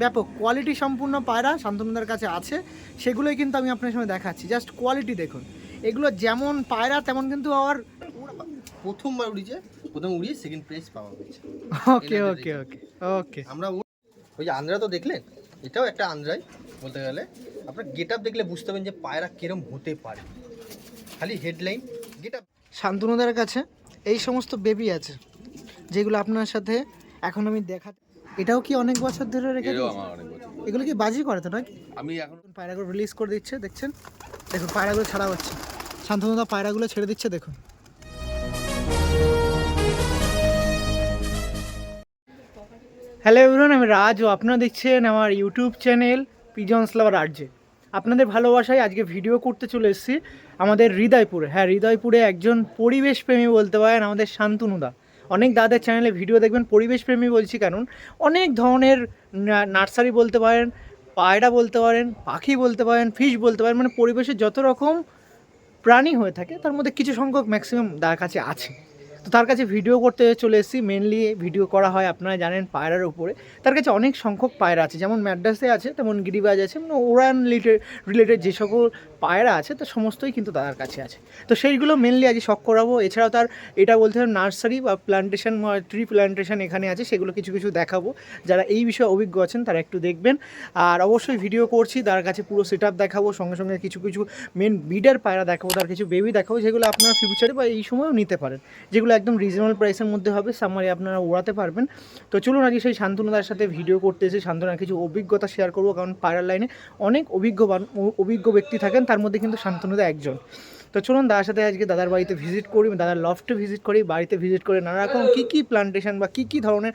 ব্যাপক কোয়ালিটি সম্পূর্ণ পায়রা শান্তনুদার কাছে আছে। সেগুলোই কিন্তু আমি আপনার সঙ্গে দেখাচ্ছি। জাস্ট কোয়ালিটি দেখুন। এগুলো যেমন পায়রা তেমন কিন্তু আবার প্রথমবার উড়িয়েছে প্রথম উড়িয়ে সেকেন্ড প্রাইজ পাওয়া হয়েছে। ওকে ওকে ওকে ওকে আমরা ওই যে আন্দ্রা তো দেখলেন? এটাও একটা আন্দ্রাই বলতে গেলে। আপনার গেট আপ দেখলে বুঝতে পারবেন যে পায়রা কিরম হতে পারে। খালি হেডলাইন গেট আপ শান্তনুদার কাছে এই সমস্ত বেবি আছে যেগুলো আপনার সাথে এখন আমি দেখা এটাও কি অনেক বছর ধরে রেখে দিয়েছে? এগুলো কি বাজি করে তো নাকি? আমি এখন পায়রাগুলো রিলিজ করে দিচ্ছে দেখছেন? দেখুন পায়রাগুলো ছাড়া হচ্ছে। শান্তনুদা পায়রাগুলো ছেড়ে দিচ্ছে দেখুন। হ্যালো এভরিওয়ান আমি রাজ। ও আপনারা দেখছেন আমার YouTube channel pigeons lover RJ আপনাদের ভালোবাসায় আজকে ভিডিও করতে চলে এসেছি আমাদের হৃদয়পুরে। হ্যাঁ হৃদয়পুরে একজন পরিবেশ প্রেমী বলতে পারেন আমাদের শান্তনুদা। অনেক দাদার চ্যানেলে ভিডিও দেখবেন পরিবেশ প্রেমী বলছি কারণ, অনেক ধরনের নার্সারি বলতে পারেন, পায়রা বলতে পারেন, পাখি বলতে পারেন ফিশ বলতে পারেন মানে পরিবেশে যত রকম প্রাণী হয়ে থাকে, তার মধ্যে কিছু সংখ্যক ম্যাক্সিমাম তার কাছে আছে। তো তার কাছে ভিডিও করতে চলে এসেছি মেনলি ভিডিও করা হয়, আপনারা জানেন পায়রার উপরে। তার কাছে অনেক সংখ্যক পায়রা আছে, যেমন ম্যাড্রাসে আছে, তেমন গিরিবাজ আছে মানে ওরান রিলেটেড যে সকল পায়রা আছে, তো সমস্তই কিন্তু তার কাছে আছে। তো সেইগুলো মেনলি আজ শখ করাবো। এছাড়াও তার এটা বলতে হবে নার্সারি বা প্ল্যান্টেশন ট্রি প্ল্যান্টেশন এখানে আছে, সেগুলো কিছু কিছু দেখাবো। যারা এই বিষয়ে অভিজ্ঞ আছেন, তারা একটু দেখবেন। আর অবশ্যই ভিডিও করছি, তার কাছে পুরো সেট দেখাবো, সঙ্গে সঙ্গে কিছু কিছু মেন বিডার পায়রা দেখাবো, তার কিছু বেবি দেখাবো, যেগুলো আপনারা ফিউচারে বা এই সময়ও নিতে পারেন। যেগুলো একদম রিজনেবল প্রাইসের মধ্যে হবে সামারে আপনারা উড়াতে পারবেন। তো চলুন আজকে সেই শান্তনুদার সাথে ভিডিও করতে এসে শান্তনার কিছু অভিজ্ঞতা শেয়ার করব, কারণ পায়রার লাইনে অনেক অভিজ্ঞ অভিজ্ঞ ব্যক্তি থাকেন। তার মধ্যে কিন্তু শান্তনুদা একজন। তো চলুন দাদার সাথে আজকে দাদার বাড়িতে ভিজিট করি, দাদার লফটে ভিজিট করি, বাড়িতে ভিজিট করে নানা রকম কী কী প্লান্টেশন বা কী কী ধরনের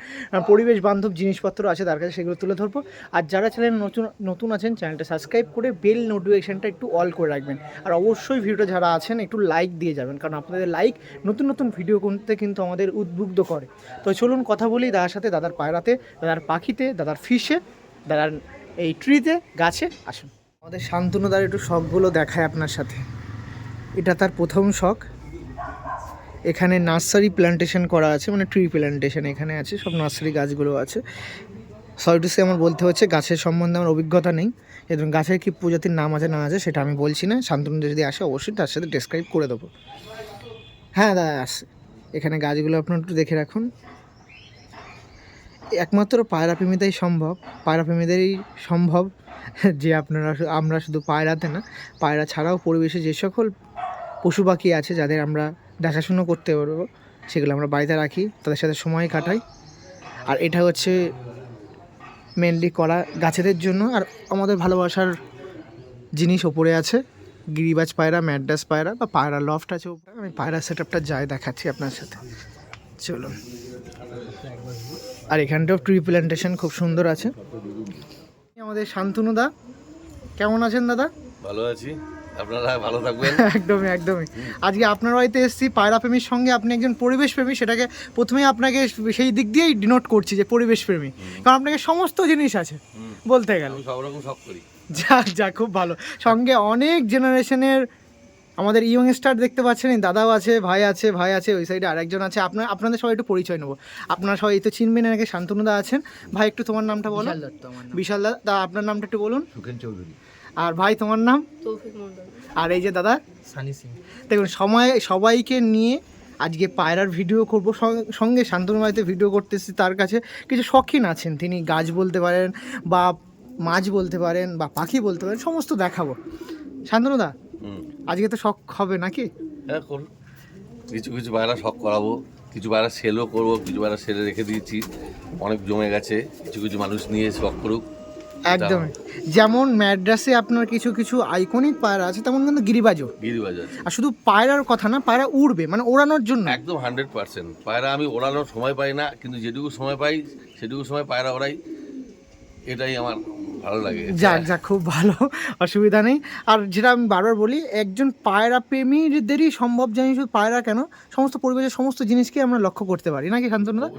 পরিবেশ বান্ধব জিনিসপত্র আছে তার কাছে সেগুলো তুলে ধরবো। আর যারা চ্যানেল নতুন নতুন আছেন, চ্যানেলটা সাবস্ক্রাইব করে বেল নোটিফিকেশনটা একটু অল করে রাখবেন। আর অবশ্যই ভিডিওটা যারা আছেন, একটু লাইক দিয়ে যাবেন, কারণ আপনাদের লাইক নতুন নতুন ভিডিও করতে কিন্তু আমাদের উদ্বুদ্ধ করে। তো চলুন কথা বলি দাদার সাথে, দাদার পায়রাতে, দাদার পাখিতে, দাদার ফিশে দাদার এই ট্রিতে গাছে, আসুন। আমাদের শান্তনুদার একটু শখগুলো দেখায় আপনার সাথে। এটা তার প্রথম শখ। এখানে নার্সারি প্ল্যান্টেশন করা আছে মানে ট্রি প্ল্যান্টেশন এখানে আছে, সব নার্সারি গাছগুলো আছে। সরি আমার বলতে হচ্ছে, গাছের সম্বন্ধে আমার অভিজ্ঞতা নেই। এবং গাছের কী প্রজাতির নাম আছে, না আছে, সেটা আমি বলছি না। শান্তনু যদি আসে, অবশ্যই তার সাথে ডেসক্রাইব করে দেবো। হ্যাঁ দাদা আসে এখানে গাছগুলো আপনার একটু দেখে রাখুন। একমাত্র পায়রা প্রেমীদেরই সম্ভব পায়রা প্রেমীদেরই সম্ভব যে আপনারা আমরা শুধু পায়রাতে না, পায়রা ছাড়াও পরিবেশে যে সকল পশু পাখি আছে যাদের আমরা দেখাশুনো করতে পারব, সেগুলো আমরা বাড়িতে রাখি, তাদের সাথে সময় কাটাই। আর এটা হচ্ছে মেনলি করা গাছেদের জন্য, আর আমাদের ভালোবাসার জিনিস ওপরে আছে, গিরিবাজ পায়রা, ম্যাড্রাস পায়রা বা পায়রা লফট আছে ওপরে। আমি পায়রা সেট আপটা যাই দেখাচ্ছি আপনার সাথে। চলুন। আর এখানটাও ট্রি প্ল্যান্টেশন খুব সুন্দর আছে। আমাদের শান্তনু দা কেমন আছেন দাদা? ভালো আছি। আপনারা ভালো থাকবেন? একদমই একদমই। আজকে আপনার বাড়িতে এসেছি পায়রা প্রেমীর সঙ্গে আপনি একজন পরিবেশ প্রেমী সেটাকে প্রথমেই আপনাকে সেই দিক দিয়েই ডিনোট করছি যে পরিবেশ প্রেমী। কারণ আপনাকে সমস্ত জিনিস আছে বলতে গেলে। সব রকম শখ করি। যাক যাক খুব ভালো। সঙ্গে অনেক জেনারেশনের আমাদের ইয়ং স্টার দেখতে পাচ্ছেন এই দাদাও আছে ভাই আছে ভাই আছে ওই সাইডে আরেকজন আছে। আপনার আপনাদের সবাই একটু পরিচয় নেব। আপনারা সবাই এই তো চিনবেন নাকি শান্তনুদা আছেন। ভাই একটু তোমার নামটা বলো। বিশাল দা আপনার নামটা একটু বলুন। চৌধুরী। আর ভাই তোমার নাম? আর এই যে দাদা? সানি সিং। দেখুন সময় সবাইকে নিয়ে আজকে পায়রার ভিডিও করব। সঙ্গে- সঙ্গে শান্তনু বাড়িতে ভিডিও করতেছি তার কাছে। কিছু শখিন আছেন তিনি গাছ বলতে পারেন বা মাছ বলতে পারেন বা পাখি বলতে পারেন সমস্ত দেখাবো। শান্তনুদা হুম। আজকে তো শখ হবে নাকি? হ্যাঁ করুন কিছু কিছু বাইরা শখ করাবো কিছু বাইরা সেলও করব কিছু বাইরা সেলে রেখে দিয়েছি অনেক জমে গেছে কিছু কিছু মানুষ নিয়ে শখ করুক একদমই যেমন ম্যাড্রাসে আপনার কিছু কিছু আইকনিক পায়রা আছে তেমন কিন্তু গিরিবাজও। গিরিবাজ আছে। আর শুধু পায়রার কথা না পায়রা উড়বে মানে ওড়ানোর জন্য। একদম হান্ড্রেড পার্সেন্ট। পায়রা আমি ওড়ানোর সময় পাই না কিন্তু যেটুকু সময় পাই সেটুকু সময় পায়রা ওড়াই এটাই আমার ভালো লাগে যাক যাক খুব ভালো অসুবিধা নেই। আর যেটা আমি বারবার বলি একজন পায়রা প্রেমীদেরই সম্ভব জানি শুধু পায়রা কেন? সমস্ত পরিবেশের সমস্ত জিনিসকে আমরা লক্ষ্য করতে পারি। নাকি শান্তনুদা?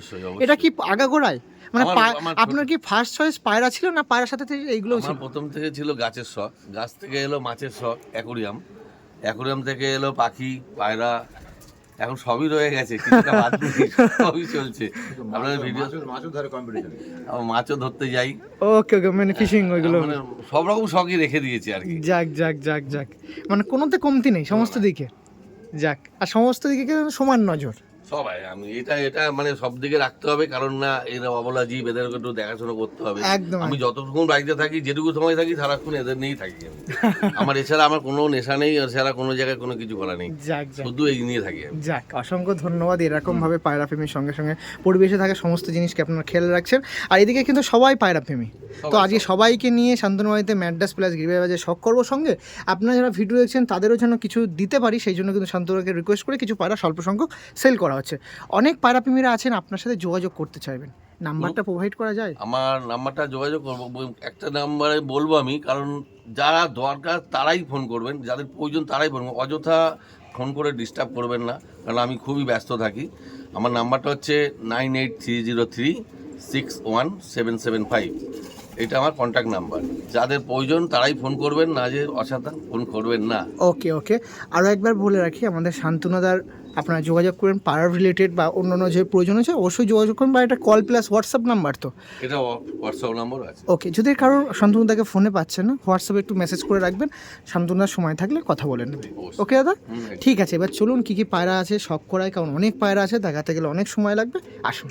এটা কি আগাগোড়ায় মানে আপনার কি ফার্স্ট চয়েস পায়রা ছিল না পায়রার সাথে থেকে এইগুলো ছিল? প্রথম থেকে ছিল গাছের শখ। গাছ থেকে এলো মাছের শখ অ্যাকোরিয়াম। অ্যাকোরিয়াম থেকে এলো পাখি পায়রা এখন সবই রয়ে গেছে কিছুটা বাদ নেই, সবই চলছে। আপনাদের ভিডিও মাছও ধরে কম্পিটিশন মাছও ধরতে যাই। ওকে ওকে মানে ফিশিং ওইগুলো। মানে সব রকম শখই রেখে দিয়েছি আর কি। যাক যাক যাক যাক। মানে কোনোতে কমতি নেই সমস্ত দিকে। যাক আর সমস্ত দিকে সমান নজর। সবাই আমি এটা এটা মানে সব দিকে রাখতে হবে কারণ না এরা অবলা জীব এদের একটু দেখাশোনা করতে হবে। একদম আমি যতক্ষণ বাড়িতে থাকি যেটুকু সময় থাকি সারাক্ষণ এদের নিয়েই থাকি আমি। আমার এছাড়া আমার কোনো নেশা নেই এছাড়া কোনো জায়গায় কোনো কিছু করা নেই। যাক যাক। শুধু এই নিয়ে থাকি আমি। যাক অসংখ্য ধন্যবাদ। এরকম ভাবে পায়রা প্রেমীর সঙ্গে সঙ্গে পরিবেশে থাকা সমস্ত জিনিসকে আপনারা খেয়াল রাখছেন। আর এদিকে কিন্তু সবাই পায়রা প্রেমী। তো আজকে সবাইকে নিয়ে শান্তনুবাড়িতে ম্যাডাস প্লাস গিরিবাজে শখ করব সঙ্গে। আপনারা যারা ভিডিও দেখছেন তাদেরও যেন কিছু দিতে পারি সেই জন্য কিন্তু শান্তনুকে রিকোয়েস্ট করে কিছু পায়রা স্বল্প সংখ্যক সেল করা হচ্ছে। অনেক পায়রা প্রেমীরা আছেন আপনার সাথে যোগাযোগ করতে চাইবেন। নাম্বারটা প্রোভাইড করা যায়? আমার নাম্বারটা যোগাযোগ করব। একটা নাম্বারে বলব আমি কারণ যারা দরকার তারাই ফোন করবেন যাদের প্রয়োজন তারাই ফোন করবেন। অযথা ফোন করে ডিস্টার্ব করবেন না কারণ আমি খুবই ব্যস্ত থাকি। আমার নাম্বারটা হচ্ছে nine eight three zero three six one seven seven five এটা আমার কন্ট্যাক্ট নাম্বার যাদের প্রয়োজন তারাই ফোন করবেন না যে অসাধারণ ফোন করবেন না। ওকে ওকে আরও একবার বলে রাখি আমাদের শান্তনাদার আপনারা যোগাযোগ করেন পাড়ার রিলেটেড বা অন্যান্য যে প্রয়োজন আছে অবশ্যই যোগাযোগ করুন বা এটা কল প্লাস হোয়াটসঅ্যাপ নাম্বার তো। এটা হোয়াটসঅ্যাপ নম্বর আছে। ওকে যদি কারোর শান্তনুদাকে ফোনে পাচ্ছেন না হোয়াটসঅ্যাপে একটু মেসেজ করে রাখবেন শান্তনুদার সময় থাকলে কথা বলে নেবে। ওকে দাদা? ঠিক আছে এবার চলুন কী কী পায়রা আছে শখ করায় কারণ অনেক পায়রা আছে দেখাতে গেলে অনেক সময় লাগবে আসুন।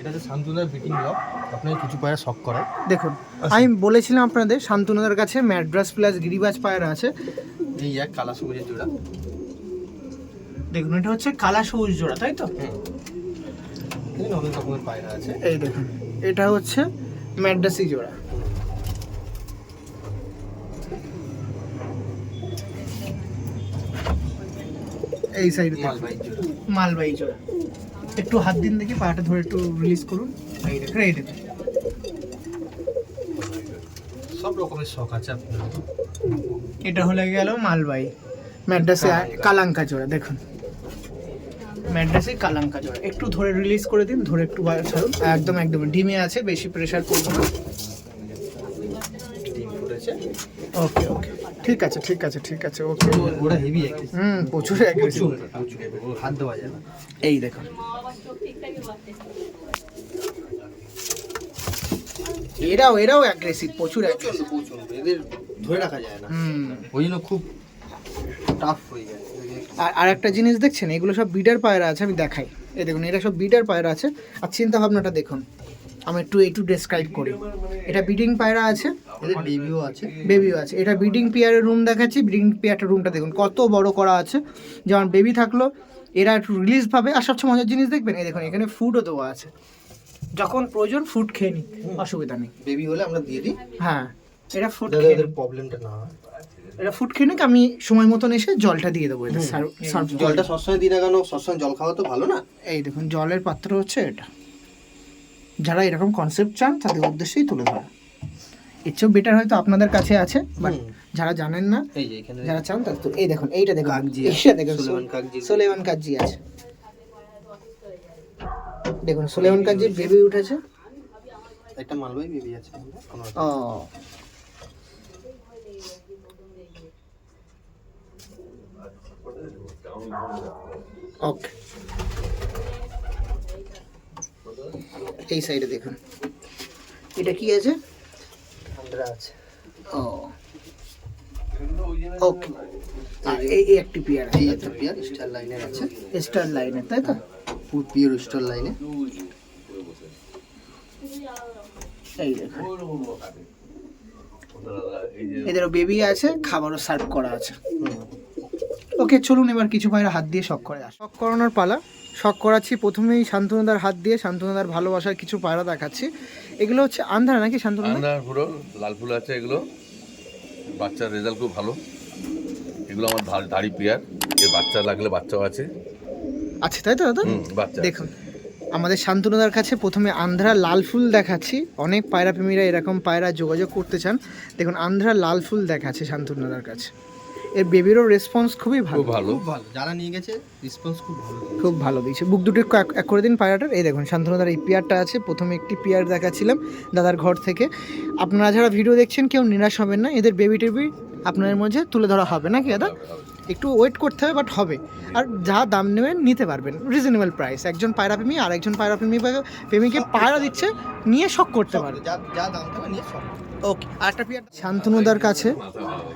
এটা হচ্ছে শান্তনুদার বিটিং ব্লক আপনাকে কিছু পায়রা শখ করায়। দেখুন আমি বলেছিলাম আপনাদের শান্তনুদার কাছে ম্যাড্রাস প্লাস গিরিবাজ পায়রা আছে। এই এক কালা সবুজের জোড়া। দেখুন এটা হচ্ছে কালা সবুজ জোড়া তাই তো? অনেক রকমের পায়রা আছে। এই দেখুন এটা হচ্ছে ম্যাড্রাসি জোড়া। এই সাইড মালবাহী জোড়া। মালবাহী জোড়া। একটু হাত দিন দেখি পাটা ধরে একটু রিলিজ করুন। এই দেখুন এই দেখুন। সব রকমের শখ আছে আপনার। এটা হলে গেল মালবাহী। ম্যাড্রাসে কালাঙ্কা জোড়া দেখুন। ম্যাড্রাসে কালাঙ্কা জোড়া। একটু ধরে রিলিজ করে দিন ধরে একটু ছাড়ুন। একদম একদম। ডিমে আছে বেশি প্রেশার করব না। ওকে ওকে ঠিক আছে ঠিক আছে ঠিক আছে ওকে। ওরা হেভি হুম প্রচুর অ্যাগ্রেসিভ হাত দেওয়া যায় না। এই দেখুন এরাও এরাও অ্যাগ্রেসিভ প্রচুর প্রচণ্ড এদের ধরে রাখা যায় না। হুম। ওই জন্য খুব টাফ হয়ে যায়। আর আর একটা জিনিস দেখছেন? এগুলো সব বিটার পায়রা আছে আমি দেখাই। এই দেখুন এরা সব বিটার পায়রা আছে। আর চিন্তা ভাবনাটা দেখুন। আমি একটু একটু ডেসক্রাইব করি। এটা বিডিং পায়রা আছে বেবিও আছে। বেবিও আছে। এটা ব্রিডিং পেয়ারের রুম দেখাচ্ছি। ব্রিডিং পেয়ারটার রুমটা দেখুন কত বড় করা আছে। যেমন বেবি থাকল এরা একটু রিলিজ পাবে আর সবচেয়ে মজার জিনিস দেখবেন এই দেখুন এখানে ফুডও দেওয়া আছে। যখন প্রয়োজন ফুড খেয়ে নিই অসুবিধা নেই। বেবি হলে আমরা দিয়ে দিই। হ্যাঁ এটা ফুড প্রবলেমটা না এটা ফুড খেয়ে নিক আমি সময় মতন এসে জলটা দিয়ে দেবো এটা জলটা সবসময় দিই না কেন? সবসময় জল খাওয়া তো ভালো না। এই দেখুন জলের পাত্র হচ্ছে এটা। যারা এরকম কনসেপ্ট চান তাদের উদ্দেশ্যেই তুলে ধরা। এর চেয়েও বেটার হয়তো আপনাদের কাছে আছে বাট যারা জানেন না এই যে যারা চান তাদের তো- এই দেখুন এইটা দেখুন। কাগজি এইটা দেখুন সুলেমান কাগজি আছে। দেখুন সোলেমান কাগজি বেবি উঠেছে। একটা মালবাহী বেবি আছে। ও। ওকে এই সাইডে দেখুন। এটা কি আছে? ঠান্ডা আছে। ও। ওকে এই এই একটি পেয়ার এই একটা পিয়ার স্টার লাইনের আছে। স্টার লাইনের তাই তো? পিওর স্টার লাইনে এই দেখুন। এদেরও বেবি আছে খাবারও সার্ভ করা আছে। ওকে চলুন এবার কিছু পায়রা হাত দিয়ে শখ করে আস শখ করানোর পালা। শখ করাচ্ছি প্রথমেই শান্তনুদার হাত দিয়ে শান্তনুদার ভালোবাসার কিছু পায়রা দেখাচ্ছি। এগুলো হচ্ছে আন্ধারা নাকি শান্তনুদা আন্দার পুরো লাল ফুল আছে এগুলো। বাচ্চার রেজাল্ট খুব ভালো। এগুলো আমার দাড়ি পেয়ার। এর বাচ্চা লাগলে বাচ্চাও আছে। আচ্ছা তাই তো দাদা? বাচ্চা দেখুন আমাদের শান্তনুদার কাছে প্রথমে আন্ধ্রা লাল ফুল দেখাচ্ছি। অনেক পায়রা প্রেমীরা এরকম পায়রা যোগাযোগ করতে চান। দেখুন আন্ধ্রা লাল ফুল দেখাচ্ছে শান্তনুদার কাছে। এর বেবিরও রেসপন্স খুবই ভালো। ভালো। খুব ভালো। যারা নিয়ে গেছে রেসপন্স খুব ভালো। খুব ভালো দিয়েছে। বুক দুটো এক- এক করে দিন পায়রাটার এই দেখুন শান্তনুদার এই পেয়ারটা আছে। প্রথমে একটি পেয়ার দেখাচ্ছিলাম দাদার ঘর থেকে। আপনারা যারা ভিডিও দেখছেন কেউ নিরাশ হবেন না। এদের বেবি টেবি আপনাদের মধ্যে তুলে ধরা হবে। নাকি দাদা? একটু ওয়েট করতে হবে বাট হবে। আর যা দাম নেবেন নিতে পারবেন। রিজনেবল প্রাইস একজন পায়রা প্রেমী আর একজন পায়রা প্রেমী প্রেমীকে পায়রা দিচ্ছে নিয়ে শখ করতে পারে। যা যা দাম নিয়ে সব ওকে আর একটা পিয়ার শান্তনুদার কাছে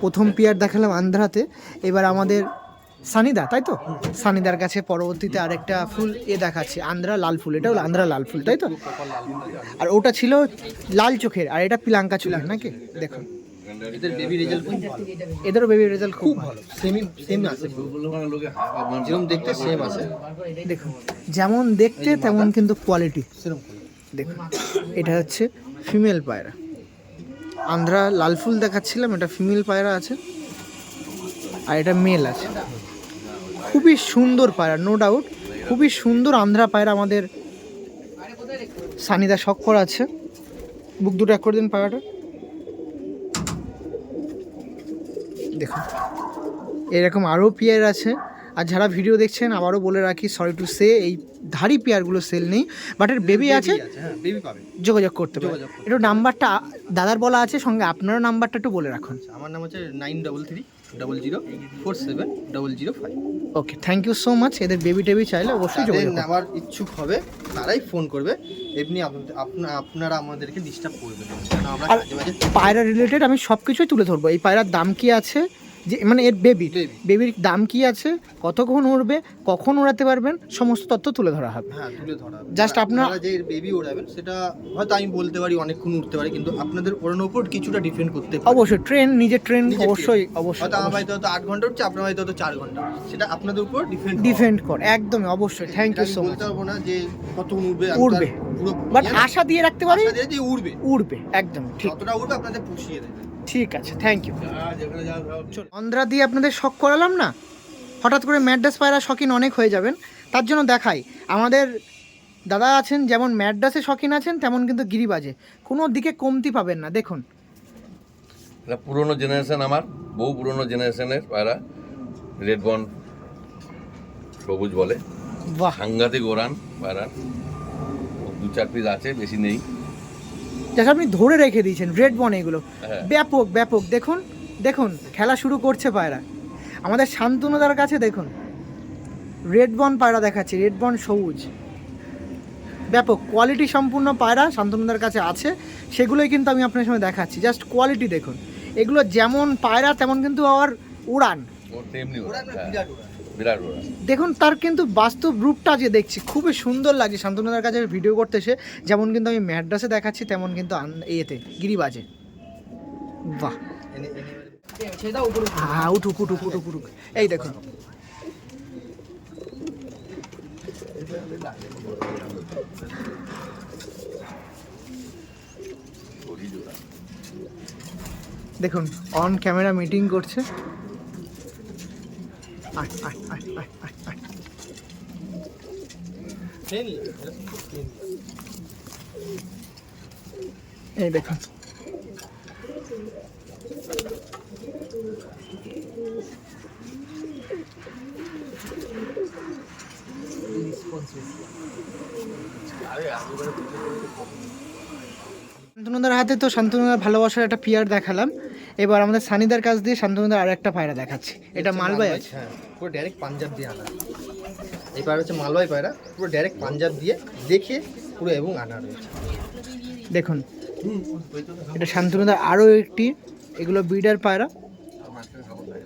প্রথম পিয়ার দেখালাম আন্ধ্রাতে। এবার আমাদের সানিদা তাই তো? সানিদার কাছে পরবর্তীতে আরেকটা ফুল এ দেখাচ্ছি আন্ধ্রা লাল ফুল। এটাও আন্ধ্রা লাল ফুল তাই তো? আর ওটা ছিল লাল চোখের আর এটা পিলাঙ্কা চোখের নাকি? দেখুন। এদের বেবি রেজাল্ট খুব ভালো। এদেরও বেবি রেজাল্ট খুব খুব ভালো। সেমি সেম আছে। যেরকম দেখতে সেম আছে। দেখুন যেমন দেখতে তেমন কিন্তু কোয়ালিটি সেরকম। দেখুন এটা হচ্ছে ফিমেল পায়রা। আন্ধ্রা লাল ফুল দেখাচ্ছিলাম, এটা ফিমেল পায়রা আছে। আর এটা মেল আছে। খুবই সুন্দর পায়রা নো ডাউট খুবই সুন্দর আন্ধ্রা পায়রা আমাদের সানিদা শখ আছে। বুক দুটো এক করে দিন পায়রাটা। দেখুন। এরকম আরও পেয়ার আছে। আর যারা ভিডিও দেখছেন, আবারও বলে রাখি সরি টু সে এই ধারি পেয়ারগুলো সেল নেই বাট এর বেবি আছে। হ্যাঁ বেবি যোগাযোগ করতে পারে। একটু নাম্বারটা দাদার বলা আছে সঙ্গে আপনারও নাম্বারটা একটু বলে রাখুন। আমার নাম হচ্ছে nine double three double zero four seven double zero five. Okay thank you so much এদের বেবি টেবি চাইলে অবশ্যই যোগাযোগ। নেওয়ার ইচ্ছুক হবে তারাই ফোন করবে এমনি আপনারা আমাদেরকে ডিস্টার্ব করবেন আমরা আর- পায়রা রিলেটেড আমি সব কিছুই তুলে ধরবো। এই পায়রার দাম কি আছে? যে মানে এর বেবি বেবির দাম কি আছে কতক্ষণ উড়বে কখন উড়াতে পারবেন সমস্ত তথ্য তুলে ধরা হবে। হ্যাঁ তুলে ধরা Just আপনার- যে বেবি ওড়াবেন সেটা হয়তো আমি বলতে পারি অনেকক্ষণ উঠতে পারি কিন্তু আপনাদের ওড়ানোর উপর কিছুটা ডিপেন্ড করতে পারে। অবশ্যই ট্রেন নিজের ট্রেন অবশ্যই অবশ্যই হয়তো আমার হয়তো আট ঘণ্টা উঠছে আপনার হয়তো চার ঘণ্টা সেটা আপনাদের উপর ডিপেন্ড ডিফেন্ড করে একদমই অবশ্যই থ্যাংক ইউ সো মাচ বলতে পারব না যে কতক্ষণ উড়বে উড়বে। বাট আশা দিয়ে রাখতে পারি আশা দিয়ে যে উড়বে। উড়বে একদম ঠিক। যতটা উড়বে আপনাদের পুষিয়ে দেবে। ঠিক আছে থ্যাংক ইউ অন্ধ্রা দিয়ে আপনাদের শখ করালাম না? হঠাৎ করে ম্যাড্রাস পায়রা শখিন অনেক হয়ে যাবেন। তার জন্য দেখাই আমাদের দাদা আছেন যেমন ম্যাড্রাসে শখিন আছেন তেমন কিন্তু গিরিবাজে। কোনো দিকে কমতি পাবেন না দেখুন। এটা পুরোনো জেনারেশন আমার বহু পুরোনো জেনারেশনের পায়রা রেড বন সবুজ বলে। বাহ। সাংঘাতিক ওরান পায়রার। দু চার পিস আছে বেশি নেই। যাকে আপনি ধরে রেখে দিয়েছেন রেড বন এগুলো। হ্যাঁ। ব্যাপক ব্যাপক। দেখুন দেখুন খেলা শুরু করছে পায়রা। আমাদের শান্তনুদার কাছে দেখুন। রেড বন পায়রা দেখাচ্ছি রেড বন সবুজ। ব্যাপক। কোয়ালিটি সম্পূর্ণ পায়রা শান্তনুদার কাছে আছে। সেগুলোই কিন্তু আমি আপনার সঙ্গে দেখাচ্ছি। জাস্ট কোয়ালিটি দেখুন। এগুলো যেমন পায়রা তেমন কিন্তু আবার উড়ান। তেমনি দেখুন, তার কিন্তু বাস্তব রূপটা যে দেখছি, খুবই সুন্দর লাগছে। শান্তনুদার কাছে ভিডিও করতে এসে যেমন কিন্তু আমি ম্যাড্রাসে দেখাচ্ছি, তেমন কিন্তু ইয়েতে, গিরিবাজে। বাহ। হ্যাঁ উঠুক উঠুক উঠুক উঠুক। এই দেখুন। দেখুন অন ক্যামেরা মিটিং করছে আয়, আয়, আয়, আয়, আয়, আয়। খেয়ে নিন। খেয়ে নিন। এই দেখুন। শান্তনুদার হাতে তো শান্তনুদার ভালোবাসার একটা পিয়ার দেখালাম। এবার আমাদের সানিদার কাজ দিয়ে শান্তনুদার আর একটা পায়রা দেখাচ্ছি। এটা মালবাই আছে। হ্যাঁ পুরো ডাইরেক্ট পাঞ্জাব দিয়ে আনা। এই পায়রা হচ্ছে মালবাই পায়রা পুরো ডাইরেক্ট পাঞ্জাব দিয়ে দেখে পুরো এবং আনা রয়েছে। দেখুন এটা শান্তনুদার আরও একটি এগুলো বিডার পায়রা।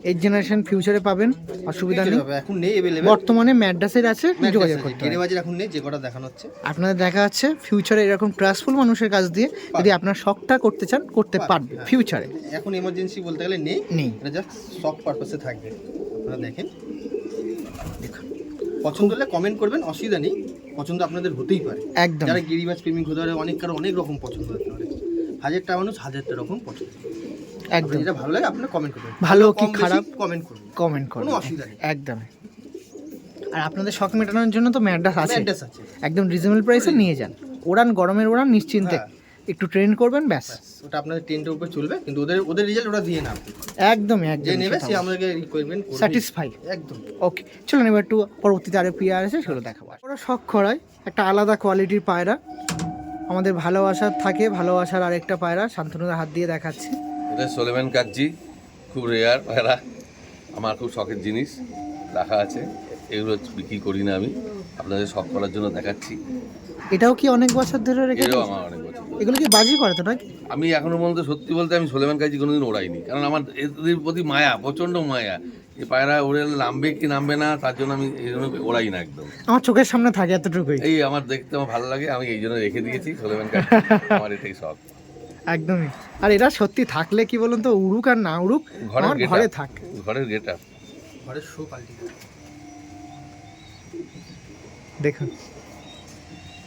এই জেনারেশন ফিউচারে পাবেন অসুবিধা নেই। এখন নেই এভেলেবেল বর্তমানে ম্যাড্রাসের আছে যোগাযোগ করতে। গেরেবাজের এখন নেই যে কটা দেখানো হচ্ছে। আপনাদের দেখা যাচ্ছে ফিউচারে এরকম ট্রাস্টফুল মানুষের কাছ দিয়ে যদি আপনার শখটা করতে চান করতে পারবে ফিউচারে এখন এমার্জেন্সি বলতে গেলে নেই নেই। এটা জাস্ট শখ পারপাসে থাকবে। আপনারা দেখেন। দেখুন। পছন্দ হলে কমেন্ট করবেন অসুবিধা নেই। পছন্দ আপনাদের হতেই পারে। একদম। যারা গিরিবাজ প্রেমিক হতে পারে অনেক কারও অনেক রকম পছন্দ হতে পারে। হাজারটা মানুষ হাজারটা রকম পছন্দ। একদম। যেটা ভালো লাগে আপনারা কমেন্ট করবেন। ভালো কি খারাপ? কমেন্ট করবেন কমেন্ট করুন কোনো অসুবিধা নেই। একদম। আর আপনাদের শখ মেটানোর জন্য তো ম্যাড্রাস আছে। একদম রিজনেবল প্রাইসে নিয়ে যান। ওড়ান গরমের ওড়ান নিশ্চিন্তে। হ্যাঁ। একটু ট্রেন করবেন ব্যাস। ওটা আপনাদের টেন্টের উপর চলবে কিন্তু ওদের ওদের রেজাল্ট ওরা দিয়ে না একদমই যে একদম নেবে সে আমাদেরকে রিকোয়ারমেন্ট করবে। স্যাটিসফাই একদম। ওকে চলুন এবার একটু পরবর্তীতে আরও পিয়ার আছে সেগুলো দেখাবো। ওরা শখ করায় একটা আলাদা কোয়ালিটির পায়রা। আমাদের ভালোবাসার থাকে ভালোবাসার আরেকটা পায়রা শান্তনুদার হাত দিয়ে দেখাচ্ছি। এটা সোলেমান কাকজি খুব রেয়ার পায়রা আমার খুব শখের জিনিস রাখা আছে এগুলো বিক্রি করি না আমি আপনাদের শখ করার জন্য দেখাচ্ছি। এটাও কি অনেক বছর ধরে রেখে এটাও আমার অনেক বছর এগুলো কি বাজি করে তো নাকি? আমি এখনও পর্যন্ত সত্যি বলতে আমি সোলেমান কাজী কোনোদিন ওড়াইনি কারণ আমার এদের প্রতি মায়া প্রচণ্ড মায়া। এই পায়রা উড়ে নামবে কি নামবে না তার জন্য আমি এই জন্য ওড়াই না একদম। আমার চোখের সামনে থাকে এতটুকুই। এই আমার দেখতে আমার ভালো লাগে আমি এই জন্য রেখে দিয়েছি সোলেমান কাজী আমার এটাই শখ। একদমই। আর এটা সত্যি থাকলে কি বলুন তো উড়ুক আর না উড়ুক আমার ঘরে থাক। ঘরের গেট আপ ঘরের শো পাল্টি। দেখুন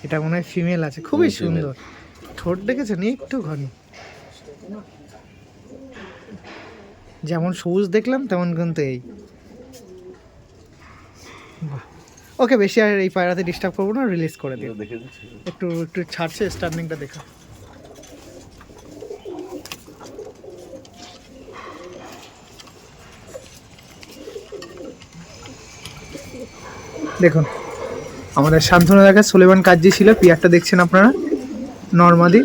এটা মনে হয় ফিমেল আছে খুবই সুন্দর। ঠোঁট দেখেছেন? একটু ঘন যেমন সবুজ দেখলাম তেমন কিন্তু এই। ওকে বেশি আর এই পায়রাতে ডিস্টার্ব করব না রিলিজ করে দিও দেখে দিচ্ছি। একটু একটু ছাড়ছে স্টার্নিংটা দেখা। দেখুন, আমাদের শান্তনু দেখা সুলেমান কাজী ছিল, পিয়ারটা দেখছেন আপনারা? নর্মাদি।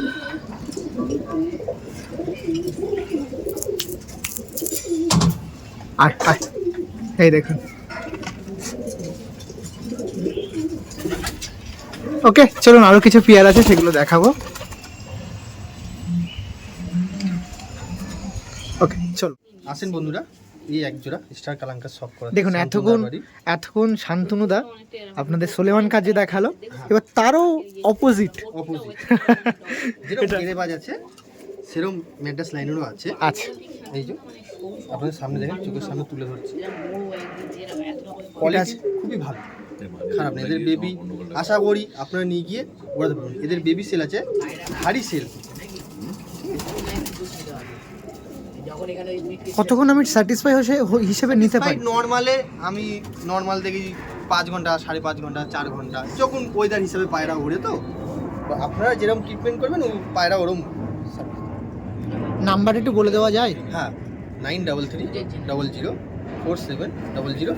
আয় আয়, এই দেখুন। ওকে, চলুন, আরও কিছু পিয়ার আছে, সেগুলো দেখাবো। ওকে চলো আসেন বন্ধুরা। এই এক জোড়া স্টার কালাঙ্কার শখ করা দেখুন এতক্ষণ এতক্ষণ শান্তনুদা আপনাদের সোলেমান কাজে দেখাল। এবার তারও অপোজিট অপোজিট যেরকম গেরে বাজ আছে সেরকম মেডাস লাইনেরও আছে। আছে। এই যে আপনাদের সামনে দেখেন চোখের সামনে তুলে ধরছি। কোয়ালিটি খুবই ভালো। খারাপ না এদের বেবি আশা করি আপনারা নিয়ে গিয়ে ওড়াতে পারবেন। এদের বেবি সেল আছে হাড়ি সেল কতক্ষণ আমি স্যাটিসফাই হিসেবে নিতে পারি? নর্মালে আমি নর্মাল দেখি পাঁচ ঘণ্টা সাড়ে পাঁচ ঘণ্টা চার ঘণ্টা। যখন ওয়েদার হিসেবে পায়রা ওড়ে তো তো আপনারা যেরকম ট্রিটমেন্ট করবেন ও পায়রা ওরম নাম্বার একটু বলে দেওয়া যায়? হ্যাঁ nine double three double zero four seven double zero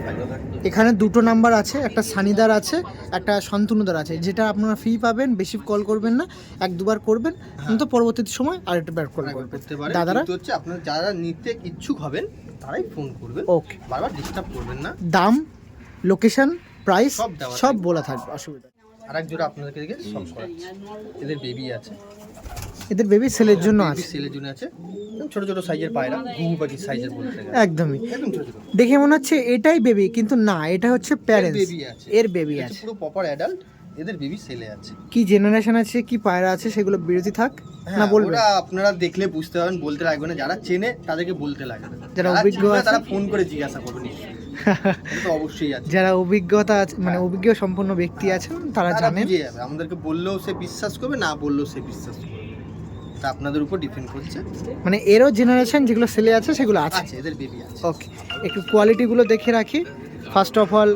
এখানে দুটো নাম্বার আছে একটা সানিদার আছে একটা শান্তনুদার আছে। যেটা আপনারা ফ্রি পাবেন বেশি কল করবেন না এক দুবার করবেন তো পরবর্তী সময় আর একটা ব্যাক কল করতে পারে দাদারা? হচ্ছে আপনারা যারা নিতে ইচ্ছুক হবেন তারাই ফোন করবেন। ওকে বারবার ডিস্টার্ব করবেন না। দাম লোকেশন প্রাইস সব বলা থাকবে অসুবিধা। আর এক জোড়া আপনাদেরকে দিকে সব করাচ্ছি। এদের বেবি আছে। এদের বেবি সেলের জন্য আছে। সেলের জন্য আছে। ছোট ছোট সাইজের পায়রা ঘুঘু সাইজের বলতে গেলে। একদমই। একদম ছোট ছোট। দেখে মনে হচ্ছে এটাই বেবি কিন্তু না এটা হচ্ছে প্যারেন্টস বেবি আছে। এর বেবি আছে। পুরো প্রপার অ্যাডাল্ট এদের বেবি সেলে আছে। কি জেনারেশন আছে কি পায়রা আছে সেগুলো বিরতি থাক না হ্যাঁ, বলবেন ওরা আপনারা দেখলে বুঝতে পারবেন বলতে লাগবে না। যারা চেনে তাদেরকে বলতে লাগবে না। যারা অভিজ্ঞ আছে- তারা ফোন করে জিজ্ঞাসা করবে নিশ্চয়ই। এটা তো অবশ্যই আছে। যারা অভিজ্ঞতা আছে মানে অভিজ্ঞ সম্পন্ন ব্যক্তি আছেন তারা তারা জানেন। আমাদেরকে বললেও সে বিশ্বাস করবে না বললেও সে বিশ্বাস করবে। তা আপনাদের উপর ডিপেন্ড করছে। মানে এরও জেনারেশন যেগুলো সেলে আছে সেগুলো আছে। আছে এদের বেবি আছে। ওকে একটু কোয়ালিটিগুলো দেখে রাখি। ফার্স্ট অফ অল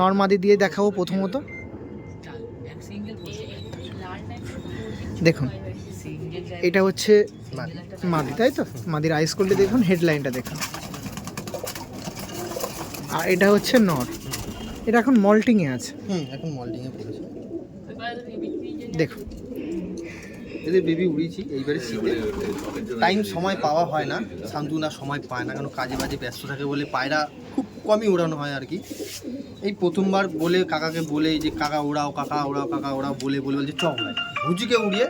নর্মাদি দিয়ে দেখাবো প্রথমত। দেখুন এটা হচ্ছে মাদি। তাই তো? মাদির আইস করলে দেখুন হেডলাইনটা দেখুন। আর এটা হচ্ছে নর। এটা এখন মল্টিংয়ে আছে। হুম এখন মল্টিং এ পড়েছে। দেখুন এদের বেবি উড়িয়েছি এইবারে শীতে। টাইম সময় পাওয়া হয় না শান্তনা সময় পায় না কারণ কাজে বাজে ব্যস্ত থাকে বলে পায়রা খুব কমই ওড়ানো হয় আর কি। এই প্রথমবার বলে কাকাকে বলে যে কাকা ওড়াও কাকা ওড়াও কাকা ওড়াও বলে বলে বলছে চ উড়াই হুজিকে উড়িয়ে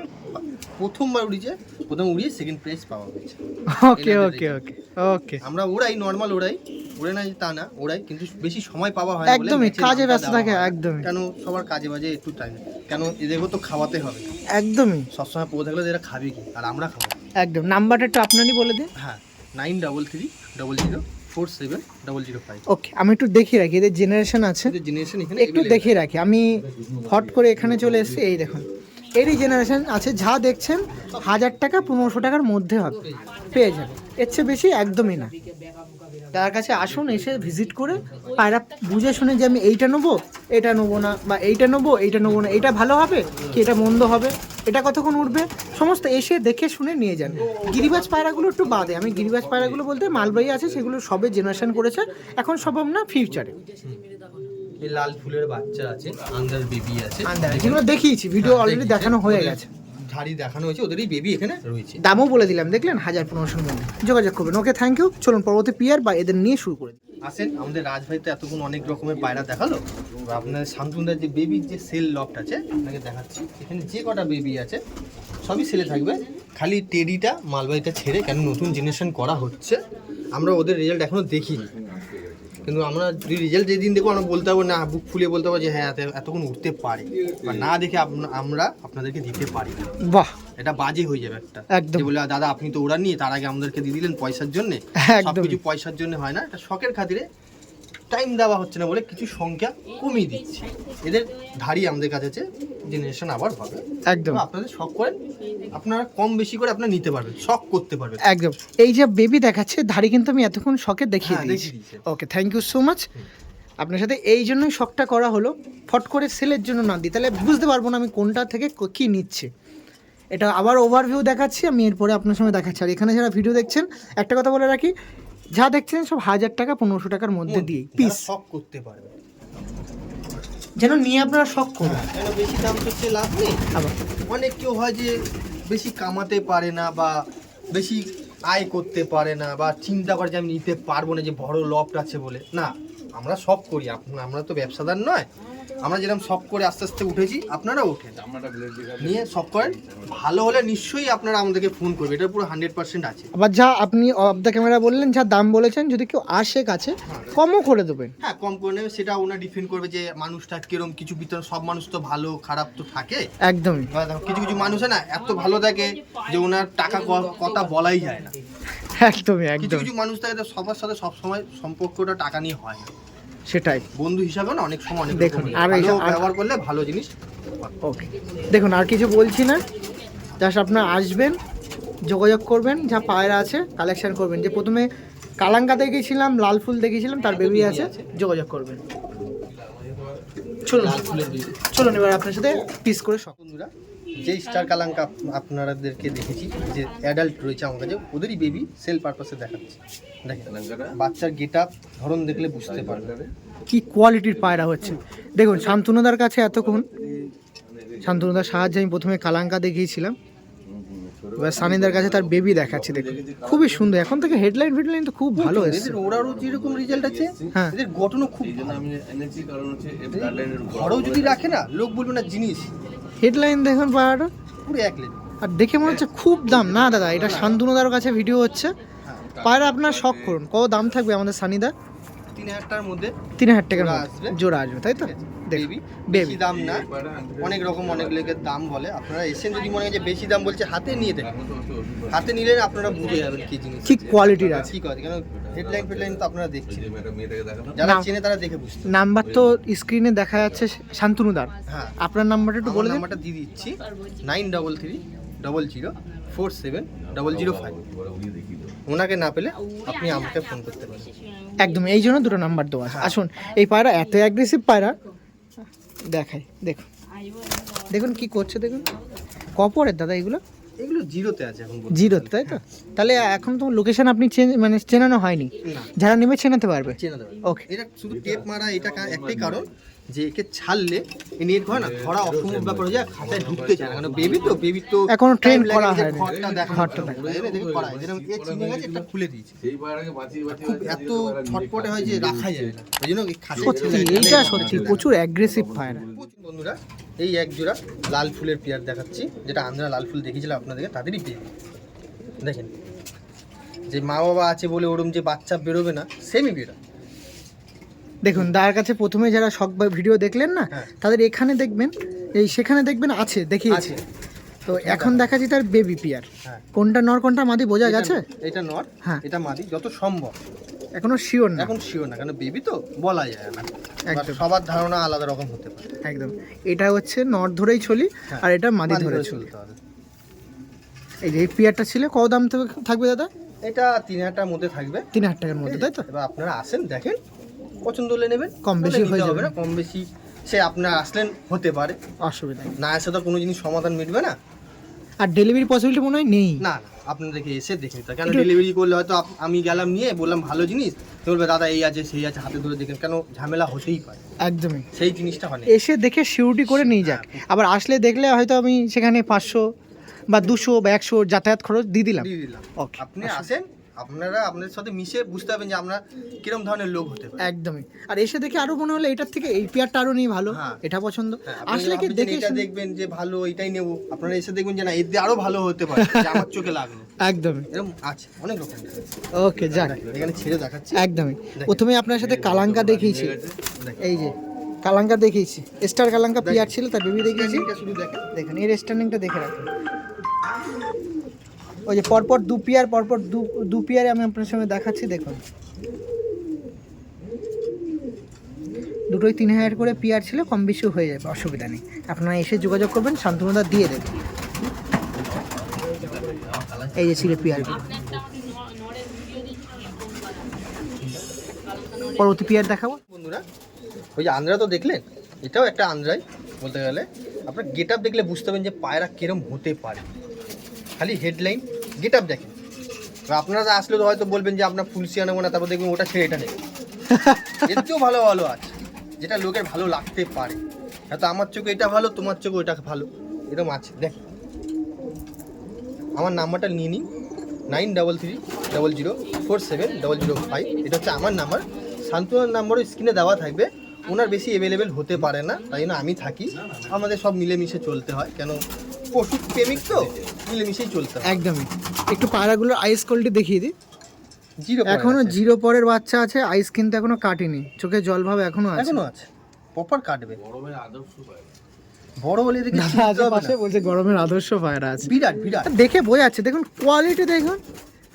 প্রথমবার উড়িয়েছে প্রথম উড়িয়ে সেকেন্ড প্রাইজ পাওয়া হয়েছে। ওকে ওকে ওকে ওকে আমরা ওড়াই নর্মাল ওড়াই ওড়ে না তা না ওড়াই কিন্তু বেশি সময় পাওয়া হয় না বলে একদমই কাজে ব্যস্ত থাকে। একদমই। কেন সবার কাজে বাজে একটু টাইম কেন এদেরকেও তো খাওয়াতে হবে। একদমই। সবসময় পড়ে থাকলে এরা খাবে কি? আর আমরা খাব একদম। নাম্বারটা একটু আপনারই বলে দিন। হ্যাঁ nine double three double zero four seven double zero five okay আমি একটু দেখিয়ে রাখি এদের জেনারেশন আছে। জেনারেশন এখানে একটু দেখিয়ে রাখি। আমি হট করে এখানে চলে এসেছি এই দেখুন। এরই জেনারেশন আছে যা দেখছেন হাজার টাকা পনেরোশো টাকার মধ্যে হবে। পেয়ে যাবে এর চেয়ে বেশি একদমই না। তার কাছে আসুন এসে ভিজিট করে পায়রা বুঝে শুনে যে আমি এইটা নেব এটা নেব না বা এইটা নেব এইটা নেব না এটা ভালো হবে কি এটা মন্দ হবে? এটা কতক্ষণ উঠবে? সমস্ত এসে দেখে শুনে নিয়ে যান। গিরিবাজ পায়রাগুলো একটু বাদে। আমি গিরিবাজ পায়রাগুলো বলতে মালবাহী আছে সেগুলো সবে জেনারেশন করেছে এখন সব না ফিউচারে লাল ফুলের বাচ্চা আছে আন্ডার বেবি আছে। যেগুলো দেখিয়েছি ভিডিও অলরেডি দেখানো হয়ে গেছে। ধাড়ি দেখানো হয়েছে ওদেরই বেবি এখানে রয়েছে। দামও বলে দিলাম দেখলেন হাজার পনেরোশোর মধ্যে। যোগাযোগ করবেন। ওকে থ্যাংক ইউ চলুন পরবর্তী পিয়ার বা এদের নিয়ে শুরু করে আসেন আমাদের রাজভাই তো এতক্ষণ অনেক রকমের পায়রা দেখাল। আপনার শান্তনুদার যে বেবির যে সেল লফট আছে আপনাকে দেখাচ্ছি। এখানে যে কটা বেবি আছে সবই সেলে থাকবে। খালি টেডিটা মালবাড়িটা ছেড়ে কেন নতুন জেনারেশন করা হচ্ছে আমরা ওদের রেজাল্ট এখনও দেখিনি। কিন্তু আমরা যদি রেজাল্ট যেদিন দেখব আমরা বলতে পারব না বুক ফুলিয়ে বলতে পারব যে হ্যাঁ এতক্ষণ উঠতে পারে। বা না দেখে আমরা আপনাদেরকে দিতে পারি বাহ। এটা বাজে হয়ে যাবে একটা। একদম। বলে দাদা আপনি তো ওরা নিয়ে তার আগে আমাদেরকে দিয়ে দিলেন পয়সার জন্য? একদম। সবকিছু পয়সার জন্য হয় না। এটা শখের খাতিরে টাইম দেওয়া হচ্ছে না বলে কিছু সংখ্যা কমিয়ে দিচ্ছি। এদের ধাড়ি আমাদের কাছে আছে জেনারেশন আবার হবে। একদম। আপনাদের শখ করেন আপনারা কম বেশি করে আপনারা নিতে পারবেন শখ করতে পারবেন। একদম। এই যে বেবি দেখাচ্ছে ধাড়ি কিন্তু আমি এতক্ষণ শখে দেখিয়ে হ্যাঁ, দিয়েছি। Okay thank you so much আপনার সাথে এই জন্যই শখটা করা হলো ফট করে সেলের জন্য না দিই। তাহলে বুঝতে পারব না আমি কোনটা থেকে কি নিচ্ছি। এটা আবার ওভারভিউ দেখাচ্ছি আমি এরপরে আপনার সঙ্গে দেখাচ্ছি। আর এখানে যারা ভিডিও দেখছেন একটা কথা বলে রাখি যা দেখছেন সব হাজার টাকা পনেরোশো টাকার মধ্যে দিয়ে পিস শখ করতে পারবে যেন নিয়ে আপনারা শখ করুন। কেন বেশি দাম হচ্ছে লাভ নেই। আবার। অনেক কেউ হয় যে বেশি কামাতে পারে না বা বেশি আয় করতে পারে না বা চিন্তা করে যে আমি নিতে পারব না যে বড় লফট আছে বলে। না আমরা সব করি। আমরা তো ব্যবসাদার নয়। আমরা যেরকম সব করে আস্তে আস্তে উঠেছি আপনারা ওঠেন। নিয়ে সব করেন। ভালো হলে নিশ্চয়ই আপনারা আমাদেরকে ফোন করবে এটা পুরো হান্ড্রেড পার্সেন্ট আছে। আবার যা আপনি অফ দ্য ক্যামেরা বললেন যা দাম বলেছেন যদি কেউ আসে কাছে কমও করে দেবেন। হ্যাঁ কম করে নেবে সেটা ওনার ডিপেন্ড করবে যে মানুষটা কিরম কিছু ভিতরে সব মানুষ তো ভালো খারাপ তো থাকে। একদমই। দেখো, কিছু কিছু মানুষ না এত ভালো থাকে যে ওনার টাকা কথা বলাই যায় না। একদমই একদম কিছু কিছু মানুষ থাকে সবার সাথে সবসময় সম্পর্কটা টাকা নিয়ে হয় না। সেটাই। বন্ধু হিসাবে না অনেক সময় অনেক দেখুন, আর ব্যবহার করলে ভালো জিনিস। ওকে। দেখুন আর কিছু বলছি না। জাস্ট আপনারা আসবেন যোগাযোগ করবেন যা পায়রা আছে কালেকশন করবেন। যে প্রথমে কালাঙ্কা দেখেছিলাম লাল ফুল দেখেছিলাম তার বেবি আছে যোগাযোগ করবেন। চলুন। চলুন এবার আপনার সাথে পিস করে সব বন্ধুরা যে স্টার কালাঙ্কা আপ- আপনাদেরকে দেখেছি যে অ্যাডাল্ট রয়েছে আমার কাছে ওদেরই বেবি সেল পারপাসে দেখাচ্ছি। দেখেন বাচ্চার গেট আপ ধরন দেখলে বুঝতে পারবে। কি কোয়ালিটির পায়রা হচ্ছে। দেখুন শান্তনুদার কাছে এতক্ষণ শান্তনুদার সাহায্যে আমি প্রথমে কালাঙ্কা দেখিয়েছিলাম। এবার সানিদার কাছে তার বেবি দেখাচ্ছি দেখুন। খুবই সুন্দর। এখন থেকে হেডলাইন ফেডলাইন তো খুব ভালো এসছে। ওরারও যেরকম রেজাল্ট আছে হ্যাঁ। এদের গঠনও খুব ভালো। আমি এনেছি কারণ হচ্ছে এর গার্ডেনের ঘরেও যদি রাখে না লোক বলবে না জিনিস। হেডলাইন দেখুন পাহাড়ের পুরো এক লেন আর দেখে মনে হচ্ছে খুব দাম। না দাদা এটা শান্তনুদার কাছে ভিডিও হচ্ছে। পায়রা আপনার শখ করুন। কত দাম থাকবে আমাদের সানিদা? তিন হাজার টাকার মধ্যে। তিন হাজার টাকার আসবে। জোড়া আসবে তাই তো? বেবি বেশি দাম না। অনেক রকম অনেক লেগের দাম বলে। আপনারা এসেন যদি মনে হয় যে বেশি দাম বলছে হাতে নিয়ে দেখেন হাতে নিলে আপনারা বুঝে যাবেন কি জিনিস কি কোয়ালিটির আছে। কি কথা কেন হেডলাইন ফেডলাইন তো আপনারা দেখছেন। যারা চেনে তারা দেখে বুঝতে নাম্বার তো স্ক্রিনে দেখা যাচ্ছে শান্তনুদার হ্যাঁ। আপনার নাম্বারটা একটু বলে নাম্বারটা দিয়ে দিচ্ছি। Nine double three double zero four seven double zero five ওনাকে না পেলে আপনি আমাকে ফোন করতে পারেন। একদম এই জন্য দুটো নাম্বার দেওয়া আছে। আসুন এই পায়রা এত অ্যাগ্রেসিভ পায়রা। দেখাই দেখুন। দেখুন কি করছে দেখুন। কপরের দাদা এগুলো? এগুলো জিরোতে আছে এখন বলতে জিরো তাই তো? তাহলে এখন তো লোকেশন আপনি চেঞ্জ মানে চেনানো হয়নি। যারা নেবে চেনাতে পারবে। চেনা দেবে ওকে এটা শুধু টেপ মারা এটা একটাই কারণ। যে একে ছাড়লে নেট ঘর না ধরা অসম্ভব ব্যাপার হয়ে যায় খাঁচায় ঢুকতে চায় না। কারণ বেবি তো বেবি তো এখনও লাগে করা যে হয়নি। ঘরটা দেখা ঘরটা দেখা করা হয়। যেরকম এ চিনে গেছে একটা খুলে দিয়েছে। এত ছটপটে হয় যে রাখা যায় না। ওই জন্য এই খাঁচায় সত্যি এইটা সত্যি প্রচুর অ্যাগ্রেসিভ পায়রা প্রচুর বন্ধুরা এই এক জোড়া লাল ফুলের পেয়ার দেখাচ্ছি যেটা আমরা লাল ফুল দেখেছিলাম আপনাদেরকে তাদেরই পেয়ে দেখেন যে মা বাবা আছে বলে ওরম যে বাচ্চা বেরোবে না সেমই বেরো দেখুন তার কাছে প্রথমে যারা শখ বা ভিডিও দেখলেন না হ্যাঁ। তাদের এখানে দেখবেন এই সেখানে দেখবেন আছে দেখিয়েছি। তো এখন দেখাচ্ছি তার বেবি পিয়ার হ্যাঁ। কোনটা নর কোনটা মাদি বোঝা গেছে? এটা- নর হ্যাঁ। এটা মাদি যত সম্ভব। এখনও শিওর না। এখন শিওর না কারণ বেবি তো বলা যায় না। একদম। সবার ধারণা আলাদা রকম হতে পারে। একদম। এটা হচ্ছে নর ধরেই চলি হ্যাঁ। আর এটা মাদি ধরে ধরে চলি। চলতে হবে। এই যে পিয়ারটা ছিল কত দাম থাকবে- থাকবে দাদা? এটা তিন হাজারটার মধ্যে থাকবে। তিন হাজার টাকার মধ্যে তাই তো? এবার আপনারা আসেন দেখেন। পছন্দ হলে নেবেন। কম বেশি হয়ে যাবে। না। কম বেশি সে আপনার আসলেন হতে পারে। অসুবিধা না এসে তো কোনো জিনিস সমাধান মিটবে না। আর ডেলিভারি পসিবিলিটি মনে হয় নেই। না না আপনাদেরকে এসে দেখে নিতে। কেন ডেলিভারি করলে হয়তো আমি গেলাম নিয়ে বললাম ভালো জিনিস বলবে দাদা এই আছে সেই আছে হাতে ধরে দেখেন কেন ঝামেলা হতেই পারে। একদমই। সেই জিনিসটা হয় না। এসে দেখে সিউরিটি করে নিয়ে যাক। আবার আসলে দেখলে হয়তো আমি সেখানে পাঁচশো বা দুশো বা একশো যাতায়াত খরচ দিয়ে দিলাম। দিয়ে দিলাম। ওকে আপনি আসেন আপনারা আপনাদের সাথে মিশে বুঝতে পারবেন যে আমরা কিরম ধরনের লোক হতে পারি। একদমই। আর এসে দেখে আরও মনে হলো এটার থেকে এই পেয়ারটা আরও নেই ভালো হ্যাঁ। এটা পছন্দ। হ্যাঁ, আসলে কি দেখে এটা দেখবেন যে ভালো এটাই নেব। আপনারা এসে দেখবেন যে না এর দিয়ে আরও ভালো হতে পারে যে আমার চোখে লাগল। একদমই। এরকম আছে অনেক রকম ওকে যাক। এখানে ছেড়ে দেখাচ্ছি। একদমই। প্রথমে আপনার সাথে কালাঙ্কা দেখিয়েছি। এই যে কালাঙ্কা দেখিয়েছি। স্টার কালাঙ্কা পিয়ার ছিল তার বেবি দেখিয়েছি। দেখেন। এর স্ট্যান্ডিংটা দেখে রাখুন। ওই যে পরপর দু পিয়ার, পরপর দু দু পিয়ারে আমি আপনার সঙ্গে দেখাচ্ছি, দেখুন। দুটোই তিন হাজার করে পিয়ার ছিল, কম বেশি হয়ে যাবে, অসুবিধা নেই। আপনারা এসে যোগাযোগ করবেন, শান্তনুদা দিয়ে দেবে। এই যে ছিল পিয়ার। পরবর্তী পিয়ার দেখাবো। বন্ধুরা, ওই যে আন্দ্রা তো দেখলেন? এটাও একটা আন্দ্রাই, বলতে গেলে। আপনার গেট আপ দেখলে বুঝতে পারবেন যে পায়রা কিরম হতে পারে। খালি হেডলাইন গেট আপ দেখেন। আপনারা আসলে তো হয়তো বলবেন যে আপনার ফুলসি আনাবো না তারপর দেখবেন ওটা ছেড়ে এটা নেই। এর চেয়েও ভালো ভালো আছে যেটা লোকের ভালো লাগতে পারে। হয়তো আমার চোখে এটা ভালো তোমার চোখে ওটা ভালো এরকম আছে দেখ আমার নাম্বারটা নিয়ে নিন nine double three double zero four seven double zero five এটা হচ্ছে আমার নাম্বার। শান্তনার নাম্বারও স্ক্রিনে দেওয়া থাকবে। ওনার বেশি অ্যাভেলেবেল হতে পারে না তাই জন্য আমি থাকি। আমাদের সব মিলেমিশে চলতে হয় কেন পশু প্রেমিক তো মিলেমিশেই চলতে একদমই। একটু পায়রাগুলোর আইস কোয়ালিটি দেখিয়ে দিই। জিরো এখনও জিরো পরের বাচ্চা আছে আইস কিন্তু এখনও কাটেনি। চোখে জল ভাব এখনও আছে। এখনও আছে। প্রপার কাটবে। গরমের আদর্শ বড় বলে দেখি না। বলছে গরমের আদর্শ পায়রা আছে। বিরাট বিরাট। দেখে বোঝা যাচ্ছে দেখুন কোয়ালিটি দেখুন।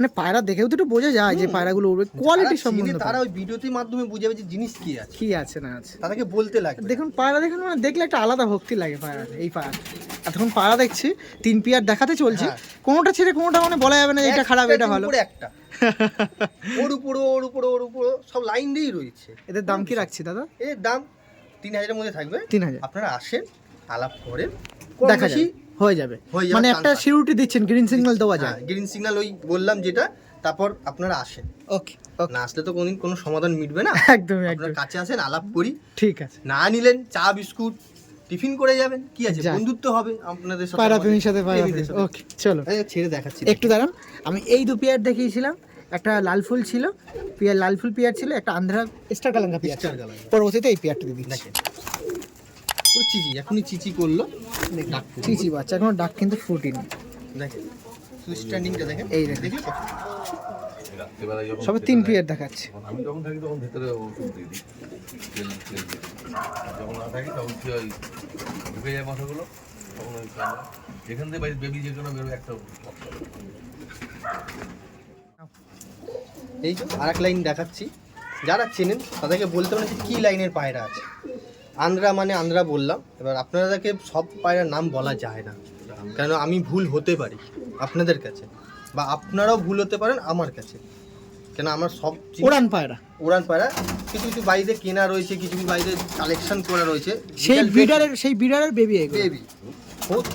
মানে পায়রা দেখেও তো একটু বোঝা যায় যে পায়রাগুলো উড়বে কোয়ালিটি সম্বন্ধে তারা ওই ভিডিওটির মাধ্যমে বুঝে যাবে যে জিনিস কি আছে। কি আছে না আছে। তাদেরকে বলতে লাগবে। দেখুন পায়রা দেখুন মানে দেখলে একটা আলাদা ভক্তি লাগে পায়রা এই পায়রা এতক্ষণ পায়রা দেখছি তিন পিয়ার দেখাতে চলছে হ্যাঁ। কোনোটা ছেড়ে কোনোটা মানে বলা যাবে না এটা খারাপ এটা ভালো। একটা। ওর উপরে ওর উপরে ওর উপরে সব লাইন দিয়েই রয়েছে। এদের দাম কি রাখছি দাদা? এর দাম তিন হাজারের মধ্যে থাকবে। তিন হাজার। আপনারা আসেন আলাপ করেন। দেখা হয়ে যাবে। মানে একটা। সিউরিটি দিচ্ছেন গ্রিন সিগন্যাল দেওয়া যায়। গ্রিন সিগন্যাল ওই বললাম যেটা তারপর আপনারা আসেন। ওকে না আসলে তো কোনদিন কোনো সমাধান মিটবে না। একদমই আপনার একদম কাছে আসেন আলাপ করি। ঠিক আছে। না নিলেন চা বিস্কুট টিফিন করে যাবেন। কি আছে। বন্ধুত্ব হবে আপনাদের সাথে পায়রা প্রেমীর সাথে পায়রা ওকে চলো। ছেড়ে দেখাচ্ছি। একটু দাঁড়ান। আমি এই দু পেয়ার দেখিয়েছিলাম। একটা লাল ফুল ছিল। পিয়ার লাল ফুল পেয়ার ছিল একটা আন্ধ্রা স্টার কালাঙ্গা পেয়ার পরবর্তীতে এই পেয়ারটা দিয়ে দিচ্ছি। ও চিচি এখনই চিচি করল। ডাক চিচি বাচ্চা এখনও ডাক কিন্তু ফুটিনি। দেখেন স্ট্যান্ডিংটা দেখেন। এই দেখেন। সবে তিন পেয়ার দেখাচ্ছে। আমি যখন থাকি তখন ভেতরে ওষুধ দিই। যখন না থাকি তখন কি ওই ঢুকে যায় মশাগুলো তখন ওই যেখান থেকে বাইরে বেবি বেরোবে একটা এই যে আর এক লাইন দেখাচ্ছি। যারা চেনেন তাদেরকে বলতে পারেন যে কী লাইনের পায়রা আছে। আন্দ্রা মানে আন্দ্রা বললাম। এবার আপনাদেরকে সব পায়রার নাম বলা যায় না। কেন আমি ভুল হতে পারি আপনাদের কাছে বা আপনারাও ভুল হতে পারেন আমার কাছে। কেন আমার সব ওড়ান পায়রা। উড়ান পায়রা। কিছু কিছু বাইরে কেনা রয়েছে কিছু কিছু বাইরে কালেকশন করা রয়েছে। সেই বিডারের সেই বিডারের বেবি বেবি বহুত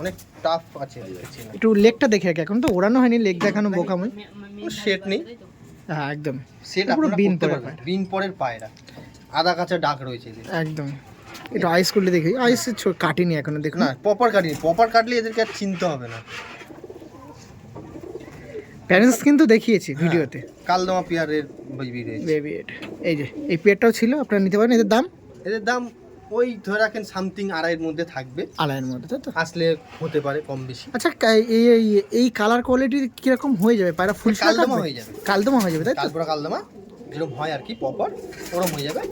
অনেক টাফ আছে একটু লেগটা দেখে রাখি এখন তো ওড়ানো হয়নি লেগ দেখানো বোকামই কোনো সেট নেই। হ্যাঁ একদম। সেট পুরো আপনারা বিন পরের বিন পরের পায়রা। আদা কাঁচা ডাক রয়েছে এদের। একদম। এটা আইস করলে দেখি। আইস কাটিনি এখনও দেখুন। না প্রপার কাটিনি। প্রপার কাটলে এদেরকে আর চিনতে হবে না। প্যারেন্টস কিন্তু দেখিয়েছি ভিডিওতে। কালদমা পিয়ারের বেবি এটা এই যে এই পেয়ারটাও ছিল আপনারা নিতে পারেন। এদের দাম? এদের দাম ওই ধরে রাখেন সামথিং আড়াইয়ের মধ্যে থাকবে। আড়াইয়ের মধ্যে তো? আসলে হতে পারে কম বেশি। আচ্ছা এই এই- এই কালার কোয়ালিটি কীরকম হয়ে যাবে? পায়রা ফুল কালদমা হয়ে যাবে। কালদমা হয়ে যাবে তাই তো? কালপোড়া কালদমা। যেরকম হয় আর কি প্রপার ওরম হয়ে যাবে।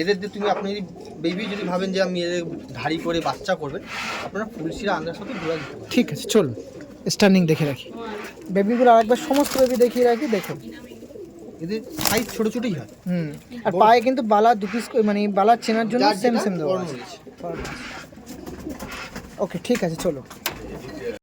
এদের দিয়ে তুমি আপনি যদি বেবি যদি ভাবেন যে আমি এদের ধাড়ি করে বাচ্চা করবেন আপনারা ফুলশিরা আন্দার সাথে জোড়া দিতে পারেন। ঠিক আছে চলুন স্টার্নিং দেখে রাখি। বেবিগুলো আরেকবার সমস্ত বেবি দেখিয়ে রাখি দেখুন এদের সাইজ ছোট ছোটই হয়। হুম আর পায়ে কিন্তু বালা দু পিস মানে বালা চেনার জন্য সেম সেম দেওয়া। ওকে ঠিক আছে চলো